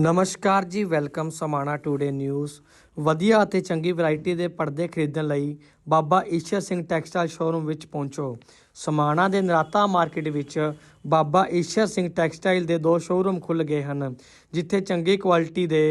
ਨਮਸਕਾਰ ਜੀ, welcome Samana today news. ਵਧੀਆ ਅਤੇ ਚੰਗੀ ਵੈਰਾਈਟੀ ਦੇ ਪਰਦੇ ਖਰੀਦਣ ਲਈ ਬਾਬਾ ਈਸ਼ਰ ਸਿੰਘ ਟੈਕਸਟਾਈਲ ਸ਼ੋਰੂਮ ਵਿੱਚ ਪਹੁੰਚੋ। ਸਮਾਣਾ ਦੇ ਨਰਾਤਾ ਮਾਰਕੀਟ ਵਿੱਚ ਬਾਬਾ ਈਸ਼ਰ ਸਿੰਘ ਟੈਕਸਟਾਈਲ ਦੇ ਦੋ ਸ਼ੋਰੂਮ ਖੁੱਲ ਗਏ ਹਨ, ਜਿੱਥੇ ਚੰਗੀ ਕੁਆਲਿਟੀ ਦੇ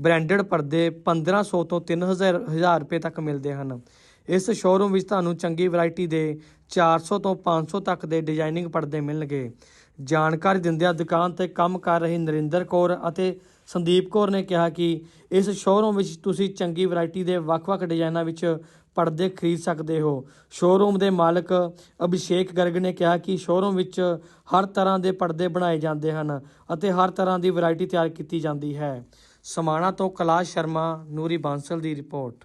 ਬ੍ਰਾਂਡਡ ਪਰਦੇ 1500 ਤੋਂ 3000 ਹਜ਼ਾਰ ਰੁਪਏ ਤੱਕ ਮਿਲਦੇ ਹਨ। ਇਸ ਸ਼ੋਰੂਮ ਵਿੱਚ ਤੁਹਾਨੂੰ ਚੰਗੀ ਵੈਰਾਈਟੀ ਦੇ 400 ਤੋਂ 500 ਤੱਕ ਦੇ ਡਿਜ਼ਾਈਨਿੰਗ ਪਰਦੇ ਮਿਲਣਗੇ। ਜਾਣਕਾਰੀ ਦਿੰਦਿਆਂ ਦੁਕਾਨ ਤੇ ਕੰਮ ਕਰ ਰਹੀ ਨਰਿੰਦਰ ਕੌਰ ਅਤੇ ਸੰਦੀਪ ਕੌਰ ਨੇ ਕਿਹਾ ਕਿ ਇਸ ਸ਼ੋਰੂਮ ਵਿੱਚ ਤੁਸੀਂ ਚੰਗੀ ਵੈਰਾਈਟੀ ਦੇ ਵੱਖ-ਵੱਖ ਡਿਜ਼ਾਈਨਾਂ ਵਿੱਚ ਪਰਦੇ ਖਰੀਦ ਸਕਦੇ ਹੋ। ਸ਼ੋਰੂਮ ਦੇ ਮਾਲਕ ਅਭਿਸ਼ੇਕ ਗਰਗ ਨੇ ਕਿਹਾ ਕਿ ਸ਼ੋਰੂਮ ਵਿੱਚ ਹਰ ਤਰ੍ਹਾਂ ਦੇ ਪਰਦੇ ਬਣਾਏ ਜਾਂਦੇ ਹਨ ਅਤੇ ਹਰ ਤਰ੍ਹਾਂ ਦੀ ਵੈਰਾਈਟੀ ਤਿਆਰ ਕੀਤੀ ਜਾਂਦੀ ਹੈ। ਸਮਾਣਾ ਤੋਂ ਕੈਲਾਸ਼ ਸ਼ਰਮਾ, ਨੂਰੀ ਬਾਂਸਲ ਦੀ ਰਿਪੋਰਟ।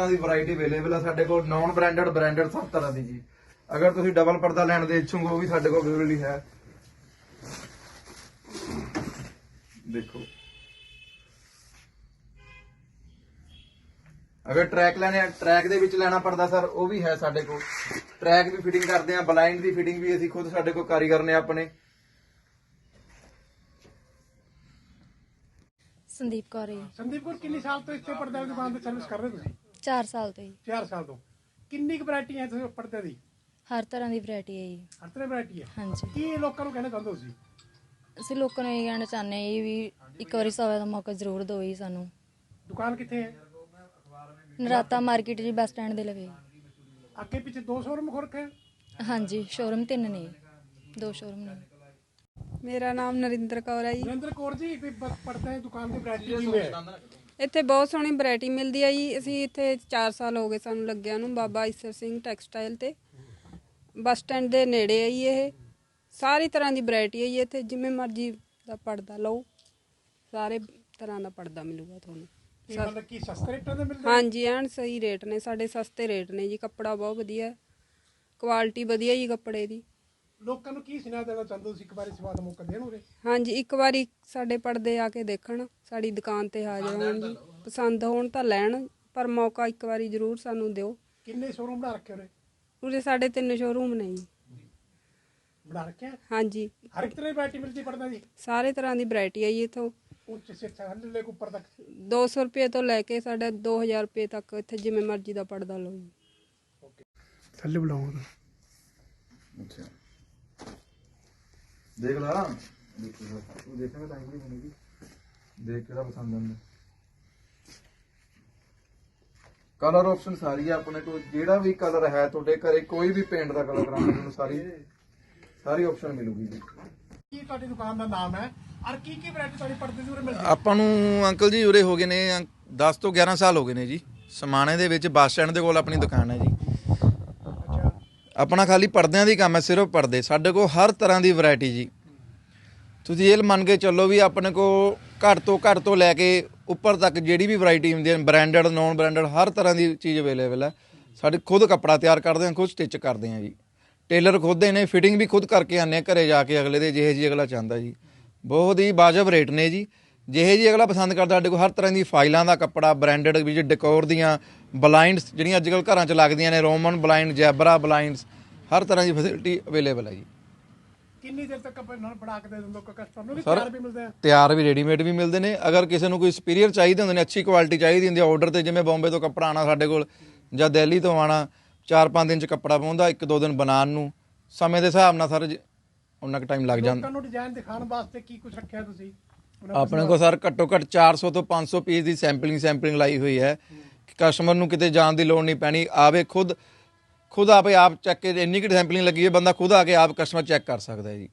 ਤਰ੍ਹਾਂ ਦੀ ਵੈਰਾਈਟੀ ਅਵੇਲੇਬਲ ਆ ਸਾਡੇ ਕੋਲ ਨਾਨ ਬ੍ਰਾਂਡਡ ਬ੍ਰਾਂਡਡ ਸਭ ਤਰ੍ਹਾਂ ਦੀ ਜੀ। ਅਗਰ ਤੁਸੀਂ ਡਬਲ ਪਰਦਾ ਲੈਣ ਦੇ ਇੱਛੁਕ ਹੋ ਵੀ ਸਾਡੇ ਕੋਲ ਅਵੇਲੇਬਲ ਹੀ ਹੈ। ਦੇਖੋ। ਅਗਰ ਟਰੈਕ ਲੈਣੇ ਆ ਟਰੈਕ ਦੇ ਵਿੱਚ ਲੈਣਾ ਪੜਦਾ ਸਰ ਉਹ ਵੀ ਹੈ ਸਾਡੇ ਕੋਲ। ਟਰੈਕ ਵੀ ਫਿਟਿੰਗ ਕਰਦੇ ਆ ਬਲਾਈਂਡ ਦੀ ਫਿਟਿੰਗ ਵੀ ਅਸੀਂ ਖੁਦ ਸਾਡੇ ਕੋਲ ਕਾਰੀਗਰ ਨੇ ਆਪਣੇ। ਸੰਦੀਪ ਕੌਰ ਜੀ। ਸੰਦੀਪ ਕੌਰ ਕਿੰਨੀ ਸਾਲ ਤੋਂ ਇੱਥੇ ਪਰਦੇ ਦੀ ਦੁਕਾਨ ਤੇ ਸਰਵਿਸ ਕਰ ਰਹੇ ਤੁਸੀਂ? 4 ਸਾਲ ਤੋਂ ਜੀ 4 ਸਾਲ ਤੋਂ। ਕਿੰਨੀ ਕੁ ਵੈਰਾਈਟੀ ਹੈ ਤੁਸੀਂ ਪਰਦੇ ਦੀ? ਹਰ ਤਰ੍ਹਾਂ ਦੀ ਵੈਰਾਈਟੀ ਹੈ ਜੀ। ਹਰ ਤਰ੍ਹਾਂ ਵੈਰਾਈਟੀ ਹੈ। ਹਾਂਜੀ। ਕੀ ਲੋਕਾਂ ਨੂੰ ਕਹਿਣਾ ਚਾਹੁੰਦੇ ਹੋ ਤੁਸੀਂ? ਅਸੀਂ ਲੋਕਾਂ ਨੂੰ ਇਹ ਕਹਿਣਾ ਚਾਹੁੰਦੇ ਹਾਂ ਜੀ ਵੀ ਇੱਕ ਵਾਰੀ ਸਵਾ ਦਾ ਮੌਕਾ ਜ਼ਰੂਰ ਦਿਓ ਜੀ ਸਾਨੂੰ। ਦੁਕਾਨ ਕਿੱਥੇ ਹੈ? ਨਰਾਤਾ ਮਾਰਕੀਟ ਜੀ ਬੱਸ ਸਟੈਂਡ ਦੇ ਲਵੇ। ਅੱਗੇ ਪਿੱਛੇ ਦੋ ਸ਼ੋਰੂਮ ਖੋਲ ਕੇ ਹਾਂਜੀ ਸ਼ੋਰੂਮ ਤਿੰਨ ਨੇ। ਦੋ ਸ਼ੋਰੂਮ ਨੇ। ਮੇਰਾ ਨਾਮ ਨਰਿੰਦਰ ਕੌਰ ਹੈ ਜੀ। ਨਰਿੰਦਰ ਕੌਰ ਜੀ ਵੀ ਬ- ਪਰਦੇ ਦੀ ਦੁਕਾਨ ਦੀ ਵੈਰਾਈਟੀ ਕਿਵੇਂ ਹੈ? ਇੱਥੇ ਬਹੁਤ ਸੋਹਣੀ ਵੈਰਾਈਟੀ ਮਿਲਦੀ ਹੈ ਜੀ। ਅਸੀਂ ਇੱਥੇ 4 ਸਾਲ ਹੋ ਗਏ ਸਾਨੂੰ ਲੱਗਿਆ ਨੂੰ ਬਾਬਾ ਈਸਰ ਸਿੰਘ ਟੈਕਸਟਾਈਲ ਤੇ। ਬੱਸ ਸਟੈਂਡ ਦੇ ਨੇੜੇ ਹੈ ਜੀ ਇਹ। ਸਾਰੀ ਤਰ੍ਹਾਂ ਦੀ ਵੈਰਾਈਟੀ ਹੈ ਜੀ ਇੱਥੇ ਜਿਵੇਂ ਮਰਜ਼ੀ ਦਾ ਪਰਦਾ ਲਓ ਸਾਰੇ ਤਰ੍ਹਾਂ ਦਾ ਪਰਦਾ ਮਿਲੂਗਾ ਤੁਹਾਨੂੰ। ਕੀ ਮਤਲਬ ਕੀ ਸਸਤੇ ਰੇਟਾਂ ਦੇ ਮਿਲਦੇ ਹਾਂਜੀ ਐਨ ਸਹੀ ਰੇਟ ਨੇ ਸਾਡੇ ਸਸਤੇ ਰੇਟ ਨੇ ਜੀ ਕੱਪੜਾ ਬਹੁਤ ਵਧੀਆ ਕੁਆਲਿਟੀ ਵਧੀਆ ਜੀ ਕੱਪੜੇ ਦੀ। ਲੋਕਾਂ ਨੂੰ ਕੀ ਸੁਣਾ ਦੇਣਾ ਚਾਹੁੰਦੇ ਹੋ ਤੁਸੀਂ ਇੱਕ ਵਾਰੀ ਸਵਾਦ ਮੌਕਾ ਦੇਣ ਉਰੇ? ਹਾਂਜੀ ਇੱਕ ਵਾਰੀ ਸਾਡੇ ਪਰਦੇ ਆ ਕੇ ਦੇਖਣ ਸਾਡੀ ਦੁਕਾਨ ਤੇ ਹਾਜ਼ਰ ਹੋਣ ਜੀ ਪਸੰਦ ਹੋਣ ਤਾਂ ਲੈਣ ਪਰ ਮੌਕਾ ਇੱਕ ਵਾਰੀ ਜ਼ਰੂਰ ਸਾਨੂੰ ਦਿਓ। ਕਿੰਨੇ ਸ਼ੋਰੂਮ ਬਣਾ ਰੱਖੇ ਉਰੇ? ਉਰੇ ਸਾਡੇ ਤਿੰਨ ਸ਼ੋਰੂਮ ਨੇ ਜੀ। ਬਣਾ ਰੱਖੇ ਆ? ਹਾਂਜੀ। ਹਰ ਇੱਕ ਤਰ੍ਹਾਂ ਦੀ ਵੈਰਾਈਟੀ ਮਿਲਦੀ ਪਰਦਾ ਦੀ? ਸਾਰੇ ਤਰ੍ਹਾਂ ਦੀ ਵੈਰਾਈਟੀ ਜੀ ਇਥੋਂ। ਉੱਚ ਸਿੱਖਿਆ ਹੰਡ ਲੈ ਕੇ ਉੱਪਰ ਤੱਕ? 200 ਰੁਪਏ ਤੋਂ ਲੈ ਕੇ ਸਾਡਾ 2000 ਰੁਪਏ ਤੱਕ ਇੱਥੇ ਜਿਵੇਂ ਮਰਜ਼ੀ ਦਾ ਪਰਦਾ ਲਓ ਜੀ। ਥੱਲੇ ਬੁਲਾਉਂਗਾ ਅੱਛਾ। ਦੇਖ ਲਾ। ਤੂੰ ਦੇਖੇਂਗਾ ਤਾਂ ਹੀ ਬਣੇਗੀ ਦੇਖ ਕਿਹੜਾ ਪਸੰਦ ਆਉਂਦਾ। ਕਲਰ ਆਪਸ਼ਨ ਸਾਰੀ ਹੈ ਆਪਣੇ ਕੋਲ। ਜਿਹੜਾ ਵੀ ਕਲਰ ਹੈ ਤੁਹਾਡੇ ਘਰੇ ਕੋਈ ਵੀ ਪੇਂਟ ਦਾ ਕਲਰ ਕਰਾਉਣਾ ਤੁਹਾਨੂੰ ਸਾਰੀ ਸਾਰੀ ਆਪਸ਼ਨ ਮਿਲੂਗੀ ਜੀ। ਕੀ ਤੁਹਾਡੀ ਦੁਕਾਨ ਦਾ ਨਾਮ ਹੈ? ਔਰ ਕੀ ਕੀ ਵੈਰਾਈਟੀ ਤੁਹਾਡੀ ਪਰਦੇ ਦੀ ਉਰੇ ਮਿਲਦੀ ਆਪਾਂ ਨੂੰ ਅੰਕਲ ਜੀ ਉਰੇ ਹੋ ਗਏ ਨੇ 10 ਤੋਂ 11 ਸਾਲ ਹੋ ਗਏ ਨੇ ਜੀ। ਸਮਾਣੇ ਦੇ ਵਿੱਚ ਬੱਸ ਸਟੈਂਡ ਦੇ ਕੋਲ ਆਪਣੀ ਦੁਕਾਨ ਹੈ ਜੀ। ਆਪਣਾ ਖਾਲੀ ਪਰਦਿਆਂ ਦੀ ਕੰਮ ਹੈ, ਸਿਰਫ ਪਰਦੇ। ਸਾਡੇ ਕੋਲ ਹਰ ਤਰ੍ਹਾਂ ਦੀ ਵੈਰਾਈਟੀ ਜੀ। ਤੁਸੀਂ ਇਹ ਮੰਨ ਕੇ ਚੱਲੋ ਵੀ ਆਪਣੇ ਕੋਲ ਘੱਟ ਤੋਂ ਘੱਟ ਤੋਂ ਲੈ ਕੇ ਉੱਪਰ ਤੱਕ ਜਿਹੜੀ ਵੀ ਵੈਰਾਈਟੀ ਹੁੰਦੀ ਹੈ ਬ੍ਰਾਂਡਡ ਨੌਨ ਬ੍ਰਾਂਡਡ ਹਰ ਤਰ੍ਹਾਂ ਦੀ ਚੀਜ਼ ਅਵੇਲੇਬਲ ਹੈ। ਸਾਡੇ ਖੁਦ ਕੱਪੜਾ ਤਿਆਰ ਕਰਦੇ ਹਾਂ, ਖੁਦ ਸਟਿਚ ਕਰਦੇ ਹਾਂ ਜੀ। ਟੇਲਰ ਖੁਦ ਦੇ ਨੇ ਫਿਟਿੰਗ ਵੀ ਖੁਦ ਕਰਕੇ ਆਨੇ ਘਰੇ ਜਾ ਕੇ ਅਗਲੇ ਦੇ ਜਿਹੇ ਜੀ ਅਗਲਾ ਚਾਹੁੰਦਾ ਜੀ। ਬਹੁਤ ਹੀ ਵਾਜਬ ਰੇਟ ਨੇ ਜੀ। ਜਿਹੇ ਜੀ ਅਗਲਾ ਪਸੰਦ ਕਰਦਾ ਸਾਡੇ ਕੋਲ ਹਰ ਤਰ੍ਹਾਂ ਦੀ ਫਾਈਲਾਂ ਦਾ ਕੱਪੜਾ ਬ੍ਰਾਂਡਡ ਵਿੱਚ ਡੈਕੋਰ ਦੀਆਂ ਬਲਾਈਂਡਸ ਜਿਹੜੀਆਂ ਅੱਜ ਕੱਲ੍ਹ ਘਰਾਂ 'ਚ ਲੱਗਦੀਆਂ ਨੇ ਰੋਮਨ ਬਲਾਈਂਡ ਜੈਬਰਾ ਬਲਾਈਂਡਸ ਹਰ ਤਰ੍ਹਾਂ ਦੀ ਫੈਸਿਲਿਟੀ ਅਵੇਲੇਬਲ ਹੈ ਜੀ। ਕਿੰਨੀ ਦੇਰ ਤੱਕ ਆਪਾਂ ਇਹਨਾਂ ਨੂੰ ਬਣਾ ਕੇ ਦੇ ਦਿੰਦੇ ਹੋ? ਕਸਟਮਰ ਨੂੰ ਵੀ ਤਿਆਰ ਵੀ ਮਿਲਦੇ ਆ? ਤਿਆਰ ਵੀ ਰੈਡੀਮੇਡ ਵੀ ਮਿਲਦੇ ਨੇ। ਅਗਰ ਕਿਸੇ ਨੂੰ ਕੋਈ ਸੁਪੀਰੀਅਰ ਚਾਹੀਦੇ ਹੁੰਦੇ ਨੇ ਅੱਛੀ ਕੁਆਲਿਟੀ ਚਾਹੀਦੀ ਹੁੰਦੀ ਹੈ ਆਰਡਰ ਤੇ ਜਿਵੇਂ ਬੰਬੇ ਤੋਂ ਕੱਪੜਾ ਆਣਾ ਸਾਡੇ ਕੋਲ ਜਾਂ ਦਿੱਲੀ ਤੋਂ ਆਣਾ 4-5 ਦਿਨ ਚ ਕੱਪੜਾ ਪਹੁੰਚਦਾ ਇੱਕ ਦੋ ਦਿਨ ਬਣਾਉਣ ਨੂੰ ਸਮੇਂ ਦੇ ਹਿਸਾਬ ਨਾਲ ਸਰ ਉਹਨਾਂ ਕੁ ਟਾਈਮ ਲੱਗ ਜਾਂਦਾ। ਲੋਕਾਂ ਨੂੰ ਡਿਜ਼ਾਈਨ ਦਿਖਾਉਣ ਵਾਸਤੇ ਕੀ ਕੁਝ ਰੱਖਿਆ ਤੁਸੀਂ? ਆਪਣੇ ਕੋਲ ਸਰ ਘੱਟੋ ਘੱਟ 400 ਤੋਂ 500 ਪੀਸ ਦੀ ਸੈਂਪਲਿੰਗ ਸੈਂਪਲਿੰਗ ਲਾਈ ਹੋਈ ਹੈ। ਕਿ ਕਸਟਮਰ ਨੂੰ ਕਿਤੇ ਜਾਣ ਦੀ ਲੋੜ ਨਹੀਂ ਪੈਣੀ। ਆਵੇ ਖੁਦ ਖੁਦ ਆਪੇ ਆਪ ਚੱਕ ਕੇ ਇੰਨੀ ਕਿ ਸੈਂਪਲਿੰਗ ਲੱਗੀ ਹੈ ਬੰਦਾ ਖੁਦ ਆ ਕੇ ਆਪ ਕਸਟਮਰ ਚੈੱਕ ਕਰ ਸਕਦਾ ਹੈ ਜੀ।